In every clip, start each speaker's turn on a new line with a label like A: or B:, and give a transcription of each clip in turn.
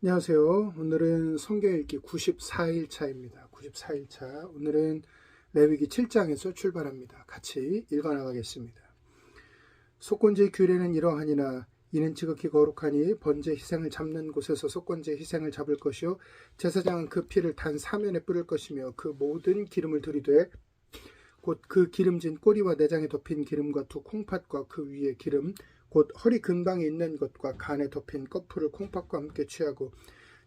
A: 안녕하세요. 오늘은 성경 읽기 94일 차입니다. 94일 차. 오늘은 레위기 7장에서 출발합니다. 같이 읽어 나가겠습니다. 속건제 규례는 이러하니나 이는 지극히 거룩하니 번제 희생을 잡는 곳에서 속건제 희생을 잡을 것이요 제사장은 그 피를 단 사면에 뿌릴 것이며 그 모든 기름을 들이되 곧 그 기름진 꼬리와 내장에 덮인 기름과 두 콩팥과 그 위에 기름 곧 허리 근방에 있는 것과 간에 덮인 꺼풀을 콩팥과 함께 취하고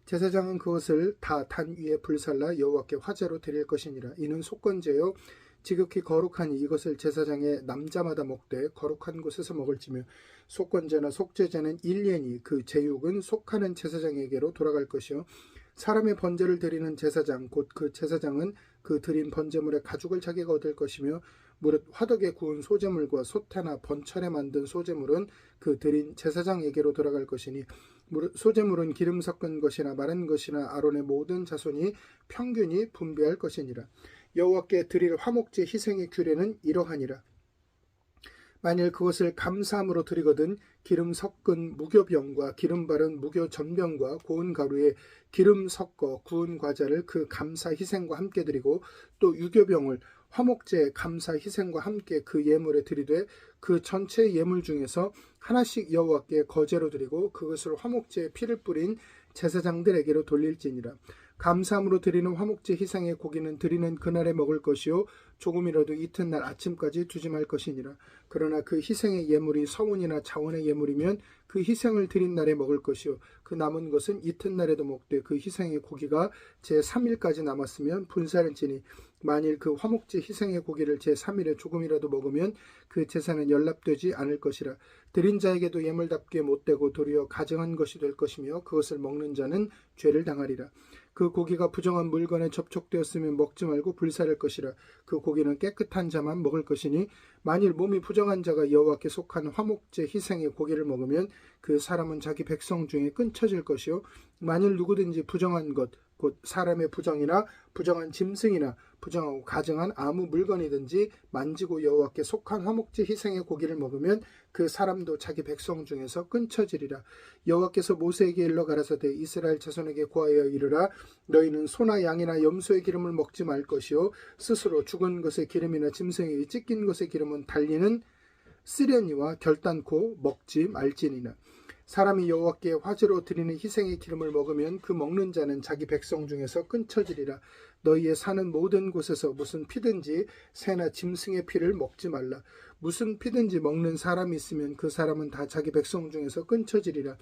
A: 제사장은 그것을 다단 위에 불살라 여호와께 화제로 드릴 것이니라. 이는 속건제요. 지극히 거룩하니 이것을 제사장의 남자마다 먹되 거룩한 곳에서 먹을지며 속건제나 속죄제는 일년이 그 제육은 속하는 제사장에게로 돌아갈 것이요. 사람의 번제를 드리는 제사장 곧 그 제사장은 그 드린 번제물의 가죽을 자기가 얻을 것이며 무릇 화덕에 구운 소제물과 소태나 번철에 만든 소제물은 그 드린 제사장에게로 돌아갈 것이니 무릇 소제물은 기름 섞은 것이나 마른 것이나 아론의 모든 자손이 평균이 분배할 것이니라. 여호와께 드릴 화목제 희생의 규례는 이러하니라. 만일 그것을 감사함으로 드리거든 기름 섞은 무교병과 기름 바른 무교 전병과 고운 가루에 기름 섞어 구운 과자를 그 감사 희생과 함께 드리고 또 유교병을 화목제 감사 희생과 함께 그 예물에 드리되 그 전체 예물 중에서 하나씩 여호와께 거제로 드리고 그것을 화목제에 피를 뿌린 제사장들에게로 돌릴지니라. 감사함으로 드리는 화목제 희생의 고기는 드리는 그날에 먹을 것이요 조금이라도 이튿날 아침까지 말 것이니라. 그러나 그 희생의 예물이 서운이나 자원의 예물이면 그 희생을 드린 날에 먹을 것이요 그 남은 것은 이튿날에도 먹되 그 희생의 고기가 제 3일까지 남았으면 분사를 지니 만일 그 화목제 희생의 고기를 제 3일에 조금이라도 먹으면 그 제사는 연락되지 않을 것이라. 드린 자에게도 예물답게 못되고 도리어 가증한 것이 될 것이며 그것을 먹는 자는 죄를 당하리라. 그 고기가 부정한 물건에 접촉되었으면 먹지 말고 불사를 것이라. 그 고기는 깨끗한 자만 먹을 것이니 만일 몸이 부정한 자가 여호와께 속한 화목제 희생의 고기를 먹으면 그 사람은 자기 백성 중에 끊쳐질 것이요. 만일 누구든지 부정한 것 곧 사람의 부정이나 부정한 짐승이나 부정하고 가증한 아무 물건이든지 만지고 여호와께 속한 화목제 희생의 고기를 먹으면 그 사람도 자기 백성 중에서 끊쳐지리라. 여호와께서 모세에게 일러 가라사대 이스라엘 자손에게 고하여 이르라. 너희는 소나 양이나 염소의 기름을 먹지 말 것이요. 스스로 죽은 것의 기름이나 짐승에게 찢긴 것의 기름은 달리는 쓰려니와 결단코 먹지 말지니라 사람이 여호와께 화제로 드리는 희생의 기름을 먹으면 그 먹는 자는 자기 백성 중에서 끊쳐지리라. 너희의 사는 모든 곳에서 무슨 피든지 새나 짐승의 피를 먹지 말라. 무슨 피든지 먹는 사람이 있으면 그 사람은 다 자기 백성 중에서 끊쳐지리라.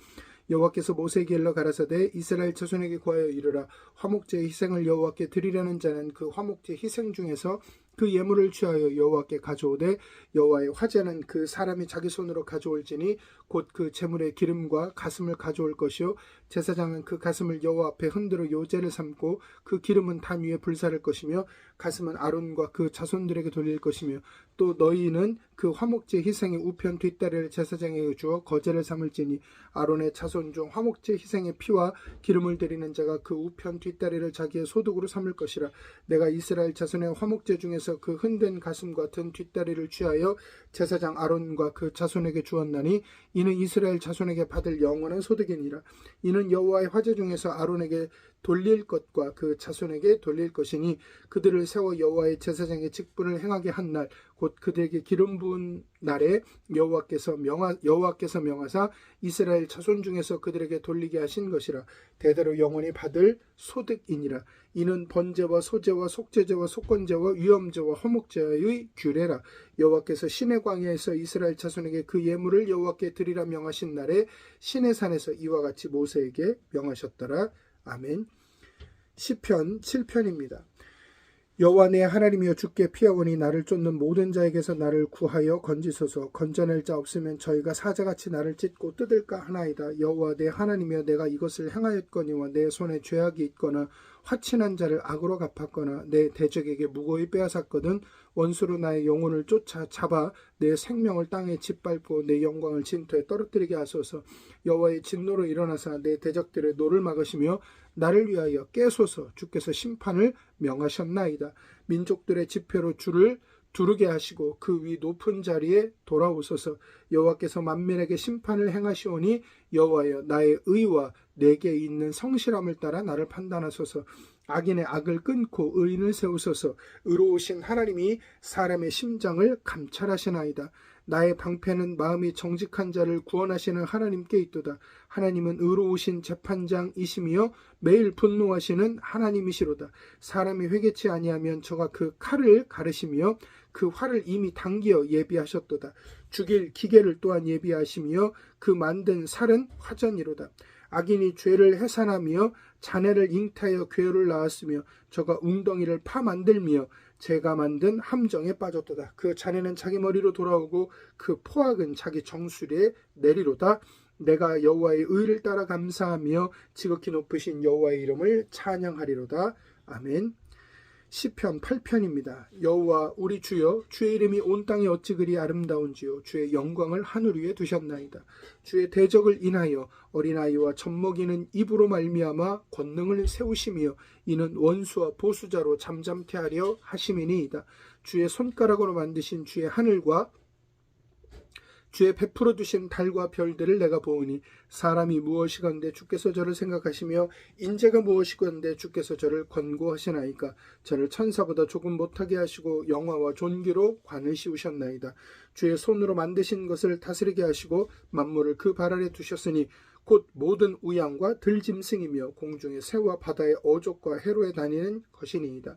A: 여호와께서 모세에게 일러 가라사대 이스라엘 자손에게 구하여 이르라. 화목제의 희생을 여호와께 드리려는 자는 그 화목제 희생 중에서 그 예물을 취하여 여호와께 가져오되 여호와의 화제는 그 사람이 자기 손으로 가져올지니 곧 그 제물의 기름과 가슴을 가져올 것이요. 제사장은 그 가슴을 여호와 앞에 흔들어 요제를 삼고 그 기름은 단 위에 불사를 것이며 가슴은 아론과 그 자손들에게 돌릴 것이며 또 너희는 그 화목제 희생의 우편 뒷다리를 제사장에게 주어 거제를 삼을지니 아론의 자손 중 화목제 희생의 피와 기름을 드리는 자가 그 우편 뒷다리를 자기의 소득으로 삼을 것이라. 내가 이스라엘 자손의 화목제 중에서 그 흔든 가슴 같은 뒷다리를 취하여 제사장 아론과 그 자손에게 주었나니 이는 이스라엘 자손에게 받을 영원한 소득이니라. 이는 여호와의 화제 중에서 아론에게 돌릴 것과 그 자손에게 돌릴 것이니 그들을 세워 여호와의 제사장의 직분을 행하게 한 날 곧 그들에게 기름 부은 날에 여호와께서 명하 여호와께서 명하사 이스라엘 자손 중에서 그들에게 돌리게 하신 것이라. 대대로 영원히 받을 소득이니라. 이는 번제와 소제와 속죄제와 속건제와 위엄제와 허목제의 규례라. 여호와께서 신의 광야에서 이스라엘 자손에게 그 예물을 여호와께 드리라 명하신 날에 신의 산에서 이와 같이 모세에게 명하셨더라 아멘. 시편 7편입니다. 여호와 내 하나님이여 주께 피하오니 나를 쫓는 모든 자에게서 나를 구하여 건지소서. 건져낼 자 없으면 저희가 사자같이 나를 찢고 뜯을까 하나이다. 여호와 내 하나님이여 내가 이것을 행하였거니와 내 손에 죄악이 있거나 화친한 자를 악으로 갚았거나 내 대적에게 무고히 빼앗았거든 원수로 나의 영혼을 쫓아 잡아 내 생명을 땅에 짓밟고 내 영광을 진토에 떨어뜨리게 하소서. 여호와의 진노로 일어나사 내 대적들의 노를 막으시며 나를 위하여 깨소서 주께서 심판을 명하셨나이다. 민족들의 지표로 주를 두르게 하시고 그 위 높은 자리에 돌아오소서. 여호와께서 만민에게 심판을 행하시오니 여호와여 나의 의와 내게 있는 성실함을 따라 나를 판단하소서. 악인의 악을 끊고 의인을 세우소서. 의로우신 하나님이 사람의 심장을 감찰하시나이다 나의 방패는 마음이 정직한 자를 구원하시는 하나님께 있도다. 하나님은 의로우신 재판장이시며 매일 분노하시는 하나님이시로다. 사람이 회개치 아니하면 저가 그 칼을 가르시며 그 활을 이미 당기어 예비하셨도다. 죽일 기계를 또한 예비하시며 그 만든 살은 화전이로다. 악인이 죄를 해산하며 자네를 잉타하여 괴를 낳았으며 저가 웅덩이를 파 만들며 제가 만든 함정에 빠졌도다. 그 자네는 자기 머리로 돌아오고 그 포악은 자기 정수리에 내리로다. 내가 여호와의 의를 따라 감사하며 지극히 높으신 여호와의 이름을 찬양하리로다. 아멘. 시편 8편입니다. 여호와 우리 주여 주의 이름이 온 땅에 어찌 그리 아름다운지요 주의 영광을 하늘 위에 두셨나이다. 주의 대적을 인하여 어린아이와 젖먹이는 입으로 말미암아 권능을 세우시며 이는 원수와 보수자로 잠잠케 하려 하심이니이다. 주의 손가락으로 만드신 주의 하늘과 주의 베풀어 두신 달과 별들을 내가 보으니 사람이 무엇이건데 주께서 저를 생각하시며 인재가 무엇이건데 주께서 저를 권고하시나이까? 저를 천사보다 조금 못하게 하시고 영화와 존귀로 관을 씌우셨나이다. 주의 손으로 만드신 것을 다스리게 하시고 만물을 그 발 아래 두셨으니 곧 모든 우양과 들짐승이며 공중의 새와 바다의 어족과 해로에 다니는 것이니이다.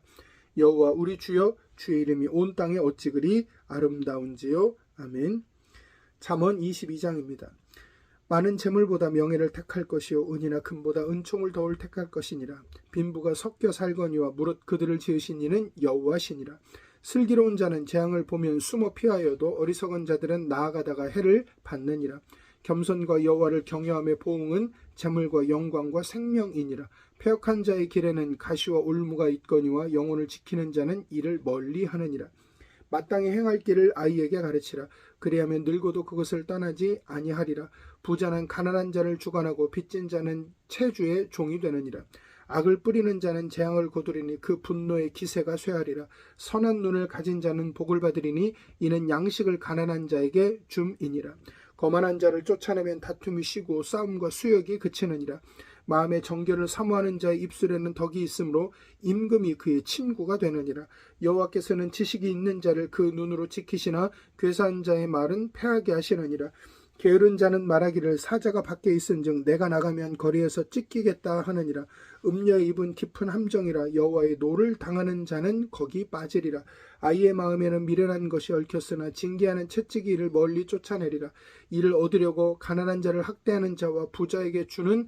A: 여호와 우리 주여 주의 이름이 온 땅에 어찌 그리 아름다운지요? 아멘 잠언 22장입니다. 많은 재물보다 명예를 택할 것이요 은이나 금보다 은총을 더울 택할 것이니라. 빈부가 섞여 살거니와 무릇 그들을 지으신 이는 여호와시니라. 슬기로운 자는 재앙을 보면 숨어 피하여도 어리석은 자들은 나아가다가 해를 받느니라. 겸손과 여호와를 경외함의 보응은 재물과 영광과 생명이니라. 폐역한 자의 길에는 가시와 울무가 있거니와 영혼을 지키는 자는 이를 멀리 하느니라. 마땅히 행할 길을 아이에게 가르치라. 그리하면 늙어도 그것을 떠나지 아니하리라. 부자는 가난한 자를 주관하고 빚진 자는 체주의 종이 되느니라. 악을 뿌리는 자는 재앙을 거두리니 그 분노의 기세가 쇠하리라. 선한 눈을 가진 자는 복을 받으리니 이는 양식을 가난한 자에게 줌이니라. 거만한 자를 쫓아내면 다툼이 쉬고 싸움과 수역이 그치느니라. 마음의 정결을 사모하는 자의 입술에는 덕이 있으므로 임금이 그의 친구가 되느니라. 여호와께서는 지식이 있는 자를 그 눈으로 지키시나 괴사한 자의 말은 패하게 하시느니라. 게으른 자는 말하기를 사자가 밖에 있은즉 내가 나가면 거리에서 찢기겠다 하느니라. 음녀의 입은 깊은 함정이라 여호와의 노를 당하는 자는 거기 빠지리라. 아이의 마음에는 미련한 것이 얽혔으나 징계하는 채찍이 이를 멀리 쫓아내리라. 이를 얻으려고 가난한 자를 학대하는 자와 부자에게 주는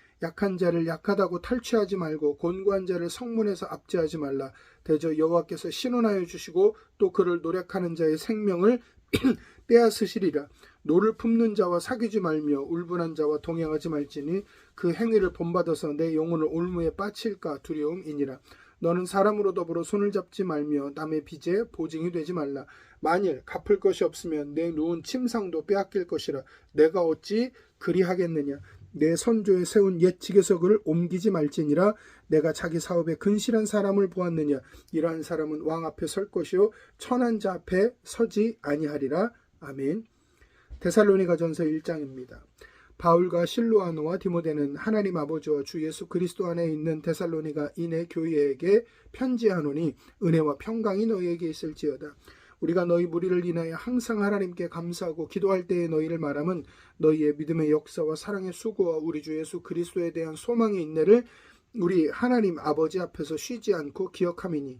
A: 약한 자를 약하다고 탈취하지 말고 곤고한 자를 성문에서 압제하지 말라. 대저 여호와께서 신원하여 주시고 또 그를 노력하는 자의 생명을 빼앗으시리라. 노를 품는 자와 사귀지 말며 울분한 자와 동행하지 말지니 그 행위를 본받아서 내 영혼을 올무에 빠칠까 두려움이니라. 너는 사람으로 더불어 손을 잡지 말며 남의 빚에 보증이 되지 말라. 만일 갚을 것이 없으면 내 누운 침상도 빼앗길 것이라. 내가 어찌 그리하겠느냐. 내 선조에 세운 옛 지게석을 옮기지 말지니라 내가 자기 사업에 근실한 사람을 보았느냐 이러한 사람은 왕 앞에 설 것이요 천한 자 앞에 서지 아니하리라 아멘 데살로니가전서 1장입니다. 바울과 실로아노와 디모데는 하나님 아버지와 주 예수 그리스도 안에 있는 데살로니가 인의 교회에게 편지하노니 은혜와 평강이 너희에게 있을지어다. 우리가 너희 무리를 인하여 항상 하나님께 감사하고 기도할 때에 너희를 말함은 너희의 믿음의 역사와 사랑의 수고와 우리 주 예수 그리스도에 대한 소망의 인내를 우리 하나님 아버지 앞에서 쉬지 않고 기억함이니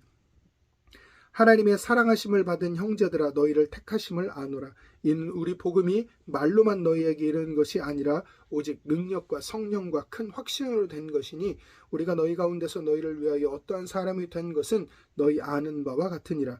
A: 하나님의 사랑하심을 받은 형제들아 너희를 택하심을 아노라. 이는 우리 복음이 말로만 너희에게 이르는 것이 아니라 오직 능력과 성령과 큰 확신으로 된 것이니 우리가 너희 가운데서 너희를 위하여 어떠한 사람이 된 것은 너희 아는 바와 같으니라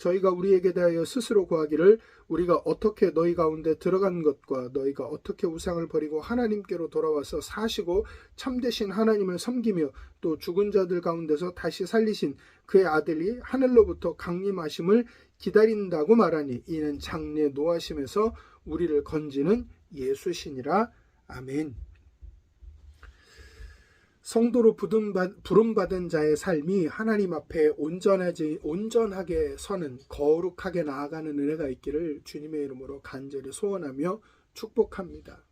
A: 저희가 우리에게 대하여 스스로 구하기를 우리가 어떻게 너희 가운데 들어간 것과 너희가 어떻게 우상을 버리고 하나님께로 돌아와서 사시고 참되신 하나님을 섬기며 또 죽은 자들 가운데서 다시 살리신 그의 아들이 하늘로부터 강림하심을 기다린다고 말하니 이는 장래 노하심에서 우리를 건지는 예수시니라. 아멘. 성도로 부름받- 부름받은 자의 삶이 하나님 앞에 온전하지, 온전하게 서는 거룩하게 나아가는 은혜가 있기를 주님의 이름으로 간절히 소원하며 축복합니다.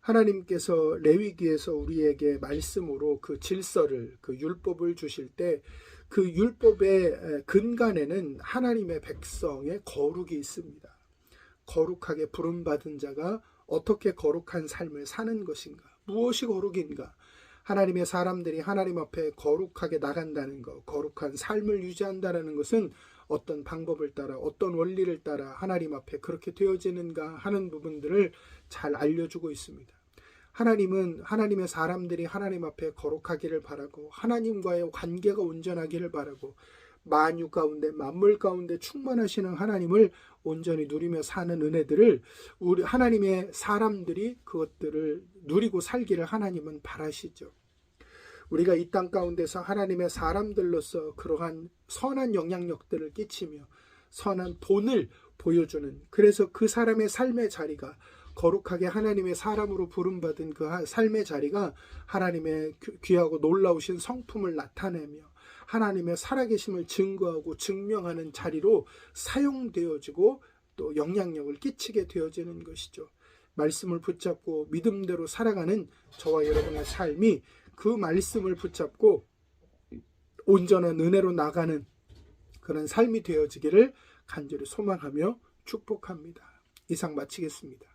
A: 하나님께서 레위기에서 우리에게 말씀으로 그 질서를 그 율법을 주실 때 그 율법의 근간에는 하나님의 백성의 거룩이 있습니다. 거룩하게 부름받은 자가 어떻게 거룩한 삶을 사는 것인가? 무엇이 거룩인가? 하나님의 사람들이 하나님 앞에 거룩하게 나간다는 것, 거룩한 삶을 유지한다는 것은 어떤 방법을 따라, 어떤 원리를 따라 하나님 앞에 그렇게 되어지는가 하는 부분들을 잘 알려주고 있습니다. 하나님은 하나님의 사람들이 하나님 앞에 거룩하기를 바라고 하나님과의 관계가 온전하기를 바라고 만유 가운데 만물 가운데 충만하시는 하나님을 온전히 누리며 사는 은혜들을 우리 하나님의 사람들이 그것들을 누리고 살기를 하나님은 바라시죠. 우리가 이 땅 가운데서 하나님의 사람들로서 그러한 선한 영향력들을 끼치며 선한 본을 보여주는 그래서 그 사람의 삶의 자리가 거룩하게 하나님의 사람으로 부름받은 그 하- 삶의 자리가 하나님의 귀- 귀하고 놀라우신 성품을 나타내며 하나님의 살아계심을 증거하고 증명하는 자리로 사용되어지고 또 영향력을 끼치게 되어지는 것이죠. 말씀을 붙잡고 믿음대로 살아가는 저와 여러분의 삶이 그 말씀을 붙잡고 온전한 은혜로 나가는 그런 삶이 되어지기를 간절히 소망하며 축복합니다. 이상 마치겠습니다.